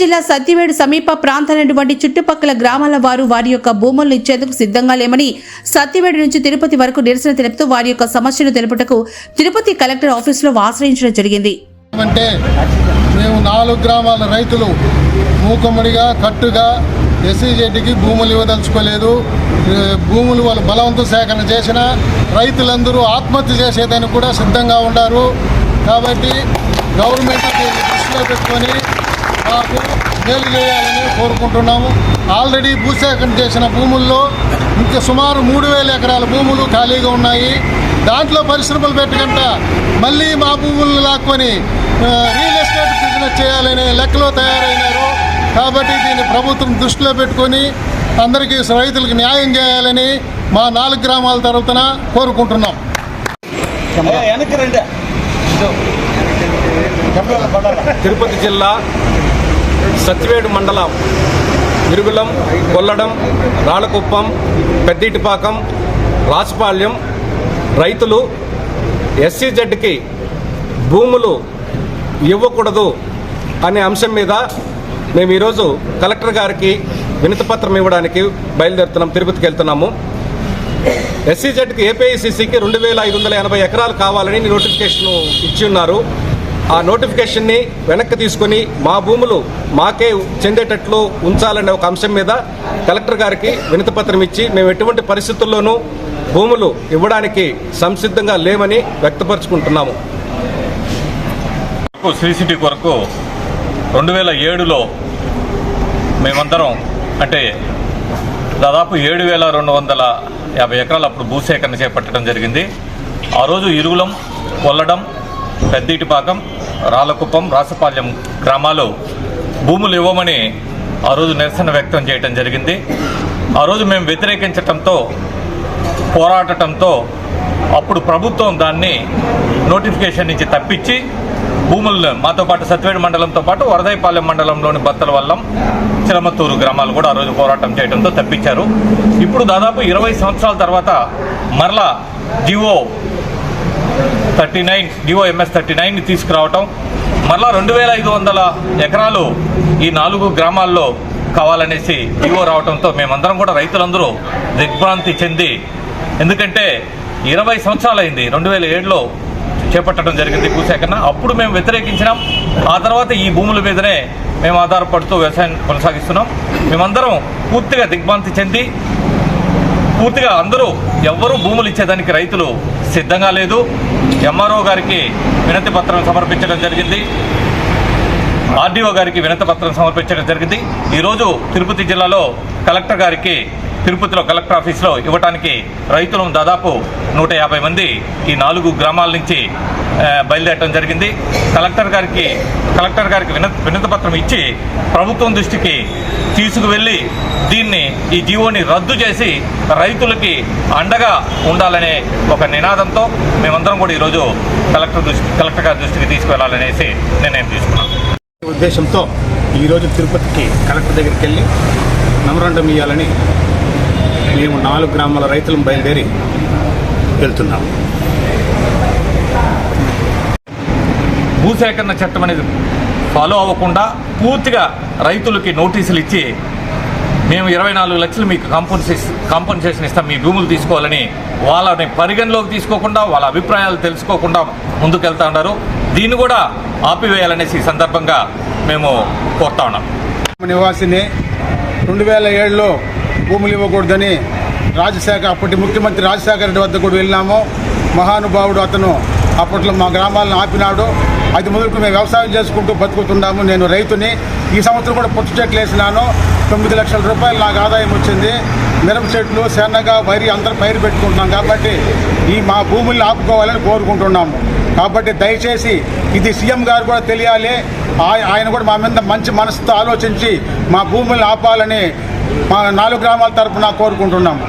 జిల్లా సత్యవేడు సమీప ప్రాంతాలైనటువంటి చుట్టుపక్కల గ్రామాల వారు వారి యొక్క భూములను ఇచ్చేందుకు సిద్ధంగా లేమని సత్యవేడు నుంచి తిరుపతి వరకు నిరసన తెలుపుతూ వారి యొక్క సమస్యను తెలుపుటకు తిరుపతి కలెక్టర్ ఆఫీసులో ఆశ్రయించడం జరిగింది. అంటే మేము నాలుగు గ్రామాల రైతులు మూకమ్మడిగా కట్టుగా ఎస్సీజెడ్డికి భూములు ఇవ్వదలుచుకోలేదు. భూములు వాళ్ళు బలవంతం సేకరణ చేసిన రైతులందరూ ఆత్మహత్య చేసేదానికి కూడా సిద్ధంగా ఉన్నారు కాబట్టి గవర్నమెంట్ దృష్టిలో పెట్టుకొని మాకు మేలు చేయాలని కోరుకుంటున్నాము. ఆల్రెడీ భూసేకరణ చేసిన భూముల్లో ఇంకా సుమారు మూడు వేల ఎకరాల భూములు ఖాళీగా ఉన్నాయి. దాంట్లో పరిశ్రమలు పెట్టకుండా మళ్ళీ మా భూములను లాక్కొని రియల్ ఎస్టేట్ బిజినెస్ చేయాలనే లెక్కలో తయారైనారు. కాబట్టి దీన్ని ప్రభుత్వం దృష్టిలో పెట్టుకొని అందరికీ రైతులకు న్యాయం చేయాలని మా నాలుగు గ్రామాల తరఫున కోరుకుంటున్నాం. వెనక్కి రండి. తిరుపతి జిల్లా సత్యవేడు మండలం ఇరుగులం కొల్లడం రాళ్ళకుప్పం పెద్దిటిపాకం రాచపాళ్యం రైతులు ఎస్సీజెడ్కి భూములు ఇవ్వకూడదు అనే అంశం మీద మేము ఈరోజు కలెక్టర్ గారికి వినతిపత్రం ఇవ్వడానికి బయలుదేరుతున్నాం తిరుపతికి వెళ్తున్నాము. ఎస్సీజెడ్కి ఏపీఐసిసికి రెండు వేల ఐదు వందల ఎనభై ఎకరాలు కావాలని నోటిఫికేషన్ ఇచ్చి ఉన్నారు. ఆ నోటిఫికేషన్ని వెనక్కి తీసుకొని మా భూములు మాకే చెందేటట్లు ఉంచాలనే ఒక అంశం మీద కలెక్టర్ గారికి వినతిపత్రం ఇచ్చి మేము ఎటువంటి పరిస్థితుల్లోనూ భూములు ఇవ్వడానికి సంసిద్ధంగా లేమని వ్యక్తపరుచుకుంటున్నాము. కొరకు కొరకు రెండు వేల ఏడులో మేమందరం అంటే దాదాపు ఏడు వేల రెండు వందల యాభై ఎకరాలు అప్పుడు భూసేకరణ చేపట్టడం జరిగింది. ఆ రోజు ఇరుగులం కొల్లడం పెద్దిటిపాకం రాళ్ళకుప్పం రాసపాలెం గ్రామాలు భూములు ఇవ్వమని ఆ రోజు నిరసన వ్యక్తం చేయడం జరిగింది. ఆ రోజు మేము వ్యతిరేకించటంతో పోరాటంతో అప్పుడు ప్రభుత్వం దాన్ని నోటిఫికేషన్ నుంచి తప్పించి భూములను మాతో పాటు సత్యవేడు మండలంతో పాటు వరదైపాలెం మండలంలోని బత్తల వల్లం చిలమత్తూరు గ్రామాలు కూడా ఆ రోజు పోరాటం చేయడంతో తప్పించారు. ఇప్పుడు దాదాపు ఇరవై సంవత్సరాల తర్వాత మరలా G O thirty nine D O M S thirty నైన్ని తీసుకురావటం. మరలా రెండు వేల ఐదు వందల ఎకరాలు ఈ నాలుగు గ్రామాల్లో కావాలనేసి డిఓ రావడంతో మేమందరం కూడా రైతులందరూ దిగ్భ్రాంతి చెంది ఎందుకంటే ఇరవై సంవత్సరాలు అయింది రెండు వేల ఏడులో చేపట్టడం జరిగింది భూసేకరణ. అప్పుడు మేము వ్యతిరేకించినాం. ఆ తర్వాత ఈ భూముల మీదనే మేము ఆధారపడుతూ వ్యవసాయం కొనసాగిస్తున్నాం. మేమందరం పూర్తిగా దిగ్భ్రాంతి చెంది పూర్తిగా అందరూ ఎవ్వరూ భూములు ఇచ్చేదానికి రైతులు సిద్ధంగా లేదు. ఎంఆర్ఓ గారికి వినతి పత్రం సమర్పించడం జరిగింది. ఆర్డీఓ గారికి వినతి పత్రం సమర్పించడం జరిగింది. ఈరోజు తిరుపతి జిల్లాలో కలెక్టర్ గారికి తిరుపతిలో కలెక్టర్ ఆఫీస్లో ఇవ్వడానికి రైతులను దాదాపు నూట యాభై మంది ఈ నాలుగు గ్రామాల నుంచి బయలుదేరడం జరిగింది. కలెక్టర్ గారికి కలెక్టర్ గారికి విన వినతి పత్రం ఇచ్చి ప్రభుత్వం దృష్టికి తీసుకువెళ్ళి దీన్ని ఈ జీవోని రద్దు చేసి రైతులకి అండగా ఉండాలనే ఒక నినాదంతో మేమందరం కూడా ఈరోజు కలెక్టర్ దృష్టి కలెక్టర్ గారి దృష్టికి తీసుకువెళ్ళాలనేసి నిర్ణయం తీసుకున్నాం. ఉద్దేశంతో ఈరోజు తిరుపతికి కలెక్టర్ దగ్గరికి వెళ్ళి మెమరాండం ఇవ్వాలని మేము నాలుగు గ్రామాల రైతులను బయలుదేరి వెళ్తున్నాము. భూసేకరణ చట్టం అనేది ఫాలో అవ్వకుండా పూర్తిగా రైతులకి నోటీసులు ఇచ్చి మేము ఇరవై నాలుగు లక్షలు మీకు కాంపన్సేషన్ కాంపన్సేషన్ ఇస్తాం మీ భూములు తీసుకోవాలని వాళ్ళని పరిగణలోకి తీసుకోకుండా వాళ్ళ అభిప్రాయాలు తెలుసుకోకుండా ముందుకెళ్తా ఉన్నారు. దీన్ని కూడా ఆపివేయాలనేసి ఈ సందర్భంగా మేము కోరుతా ఉన్నాం. నివాసిని రెండు వేల ఏడులో భూములు ఇవ్వకూడదని రాజశేఖర అప్పటి ముఖ్యమంత్రి రాజశేఖర రెడ్డి వద్ద కూడా వెళ్ళినాము. మహానుభావుడు అతను అప్పట్లో మా గ్రామాలను ఆపినాడు. అది మొదలుకు మేము వ్యవసాయం చేసుకుంటూ బతుకుతున్నాము నేను రైతుని. ఈ సంవత్సరం కూడా పొట్టు చెట్లు వేసినాను. తొమ్మిది లక్షల రూపాయలు నాకు ఆదాయం వచ్చింది. మిరప చెట్లు శనగ వరి అందరూ పైరు పెట్టుకుంటున్నాం కాబట్టి ఈ మా భూముల్ని ఆపుకోవాలని కోరుకుంటున్నాము. కాబట్టి దయచేసి ఇది సీఎం గారు కూడా తెలియాలి. ఆయన కూడా మా మీద మంచి మనసుతో ఆలోచించి మా భూములను ఆపాలని మా నాలుగు గ్రామాల తరపున కోరుకుంటున్నాము